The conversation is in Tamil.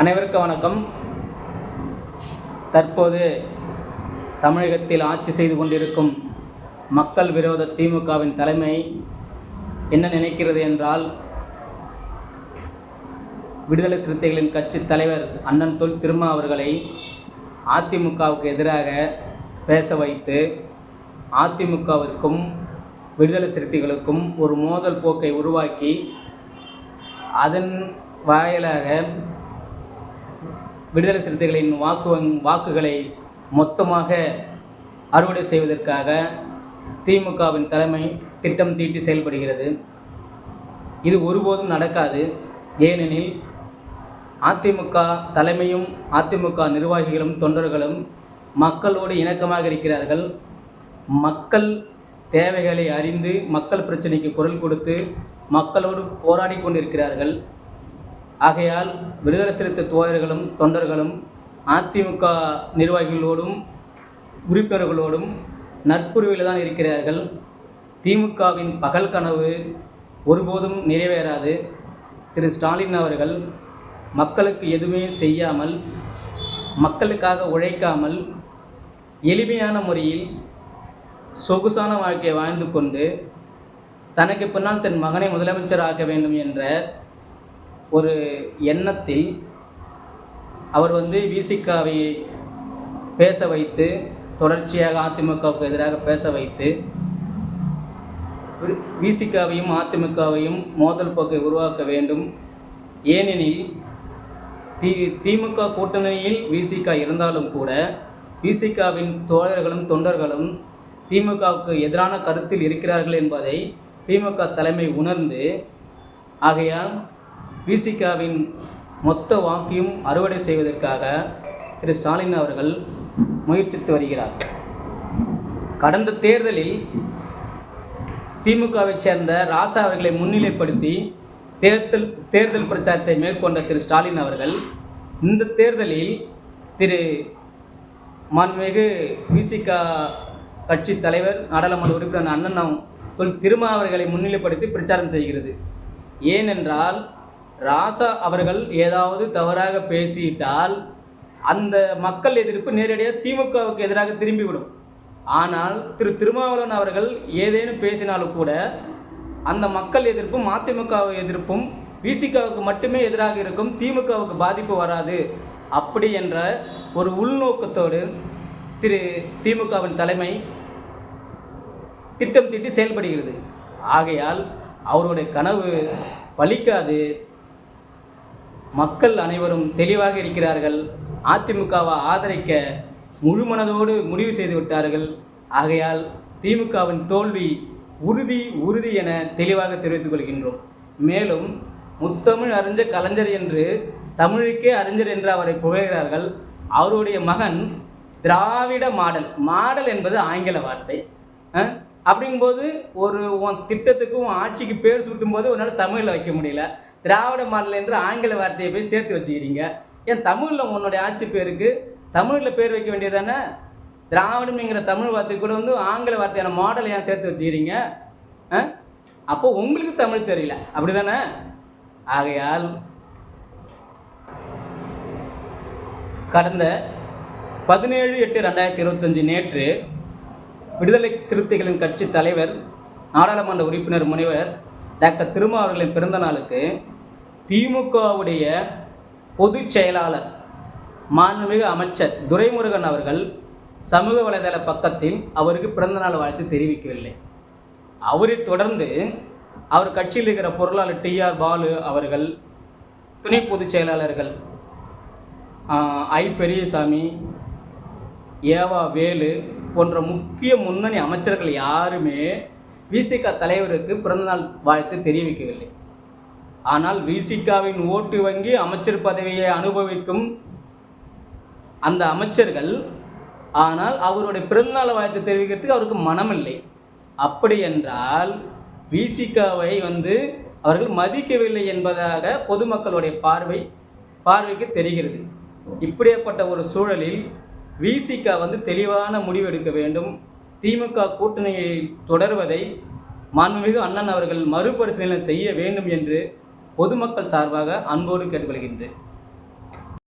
அனைவருக்கும் வணக்கம். தற்போது தமிழகத்தில் ஆட்சி செய்து கொண்டிருக்கும் மக்கள் விரோத திமுகவின் தலைமை என்ன நினைக்கிறது என்றால் விடுதலை சிறுத்தைகளின் கட்சி தலைவர் அண்ணன் தொல் திருமா அவர்களை அதிமுகவுக்கு எதிராக பேச வைத்து அதிமுகவிற்கும் விடுதலை சிறுத்தைகளுக்கும் ஒரு மோதல் போக்கை உருவாக்கி அதன் வாயிலாக விடுதலை சிறுத்தைகளின் வாக்கு வாக்குகளை மொத்தமாக அறுவடை செய்வதற்காக திமுகவின் தலைமை திட்டம் தீட்டி செயல்படுகிறது. இது ஒருபோதும் நடக்காது. ஏனெனில் அதிமுக தலைமையும் அதிமுக நிர்வாகிகளும் தொண்டர்களும் மக்களோடு இணக்கமாக இருக்கிறார்கள். மக்கள் தேவைகளை அறிந்து மக்கள் பிரச்சனைக்கு குரல் கொடுத்து மக்களோடு போராடி கொண்டிருக்கிறார்கள். ஆகையால் விடுதலை சிறுத்தை தோழர்களும் தொண்டர்களும் அதிமுக நிர்வாகிகளோடும் உறுப்பினர்களோடும் நட்புறவில் தான் இருக்கிறார்கள். திமுகவின் பகல் கனவு ஒருபோதும் நிறைவேறாது. திரு. ஸ்டாலின் அவர்கள் மக்களுக்கு எதுவுமே செய்யாமல் மக்களுக்காக உழைக்காமல் எளிமையான முறையில் சொகுசான வாழ்க்கையை வாழ்ந்து கொண்டு தனக்கு பின்னால் தன் மகனை முதலமைச்சர் ஆக்க வேண்டும் என்ற ஒரு எண்ணத்தில் அவர் வந்து விசிகாவை பேச வைத்து தொடர்ச்சியாக அதிமுகவுக்கு எதிராக பேச வைத்து விசிகாவையும் அதிமுகவையும் மோதல் போக்கை உருவாக்க வேண்டும். ஏனெனில் தி திமுக கூட்டணியில் விசிகா இருந்தாலும் கூட விசிகாவின் தோழர்களும் தொண்டர்களும் திமுகவுக்கு எதிரான கருத்தில் இருக்கிறார்கள் என்பதை திமுக தலைமை உணர்ந்து ஆகையால் விசிகாவின் மொத்த வாக்கையும் அறுவடை செய்வதற்காக திரு ஸ்டாலின் அவர்கள் முயற்சித்து வருகிறார். கடந்த தேர்தலில் திமுகவைச் சேர்ந்த ராசா அவர்களை முன்னிலைப்படுத்தி தேர்தல் தேர்தல் பிரச்சாரத்தை மேற்கொண்ட திரு ஸ்டாலின் அவர்கள் இந்த தேர்தலில் திரு மாண்புமிகு விசிகா கட்சி தலைவர் நாடாளுமன்ற உறுப்பினர் அண்ணன் திருமா அவர்களை முன்னிலைப்படுத்தி பிரச்சாரம் செய்கிறது. ஏனென்றால் ராசா அவர்கள் ஏதாவது தவறாக பேசிவிட்டால் அந்த மக்கள் எதிர்ப்பு நேரடியாக திமுகவுக்கு எதிராக திரும்பிவிடும். ஆனால் திரு திருமாவளவன் அவர்கள் ஏதேனும் பேசினாலும் கூட அந்த மக்கள் எதிர்ப்பும் அதிமுக எதிர்ப்பும் விசிகாவுக்கு மட்டுமே எதிராக இருக்கும் திமுகவுக்கு பாதிப்பு வராது. அப்படி என்ற ஒரு உள்நோக்கத்தோடு திரு திமுகவின் தலைமை திட்டம் தீட்டி செயல்படுகிறது. ஆகையால் அவருடைய கனவு பலிக்காது. மக்கள் அனைவரும் தெளிவாக இருக்கிறார்கள். அதிமுகவை ஆதரிக்க முழு மனதோடு முடிவு செய்து விட்டார்கள். ஆகையால் திமுகவின் தோல்வி உறுதி உறுதி என தெளிவாக தெரிவித்துக் கொள்கின்றோம். மேலும் முத்தமிழ் அறிஞர் கலைஞர் என்று தமிழுக்கே அறிஞர் என்று அவரை புகழ்கிறார்கள். அவருடைய மகன் திராவிட மாடல். மாடல் என்பது ஆங்கில வார்த்தை. அப்படிங்கும்போது ஒரு உன் திட்டத்துக்கும் உன் ஆட்சிக்கு பேர் சூட்டும்போது உன்னால் தமிழில் வைக்க முடியல. திராவிட மாடல் என்று ஆங்கில வார்த்தையை போய் சேர்த்து வச்சுக்கிறீங்க. ஏன் தமிழில் உன்னுடைய ஆட்சி பேருக்கு தமிழில் பேர் வைக்க வேண்டியதானே? திராவிடம்ங்கிற தமிழ் வார்த்தை கூட வந்து ஆங்கில வார்த்தையான மாடல் ஏன் சேர்த்து வச்சுக்கிறீங்க? ஆ? அப்போ உங்களுக்கு தமிழ் தெரியல. அப்படி தானே ஆகையால் கடந்த பதினேழு எட்டு ரெண்டாயிரத்தி இருபத்தஞ்சு நேற்று விடுதலை சிறுத்தைகளின் கட்சி தலைவர் நாடாளுமன்ற உறுப்பினர் முனைவர் டாக்டர் திருமா அவர்களின் பிறந்த நாளுக்கு திமுகவுடைய பொதுச் செயலாளர் மாண்புமிகு அமைச்சர் துரைமுருகன் அவர்கள் சமூக வலைதள பக்கத்தில் அவருக்கு பிறந்தநாள் வாழ்த்து தெரிவிக்கவில்லை. அவரை தொடர்ந்து அவர் கட்சியில் இருக்கிற பொருளாளர் டிஆர் பாலு அவர்கள் துணை பொதுச் செயலாளர்கள் ஐ பெரியசாமி ஏவா வேலு போன்ற முக்கிய முன்னணி அமைச்சர்கள் யாருமே விசிகா தலைவருக்கு பிறந்தநாள் வாழ்த்து தெரிவிக்கவில்லை. ஆனால் விசிகாவின் ஓட்டு வங்கி அமைச்சர் பதவியை அனுபவிக்கும் அந்த அமைச்சர்கள் ஆனால் அவருடைய பிறந்தநாள் வாழ்த்து தெரிவிக்கிறதுக்கு அவருக்கு மனமில்லை. அப்படி என்றால் விசிகாவை வந்து அவர்கள் மதிக்கவில்லை என்பதாக பொதுமக்களுடைய பார்வை பார்வைக்கு தெரிகிறது. இப்படியாப்பட்ட ஒரு சூழலில் விசிகா வந்து தெளிவான முடிவு எடுக்க வேண்டும். திமுக கூட்டணியை தொடர்வதை மாண்புமிகு அண்ணன் அவர்கள் மறுபரிசீலனை செய்ய வேண்டும் என்று பொதுமக்கள் சார்பாக அன்போடு கேட்டுக்கொள்கின்றேன்.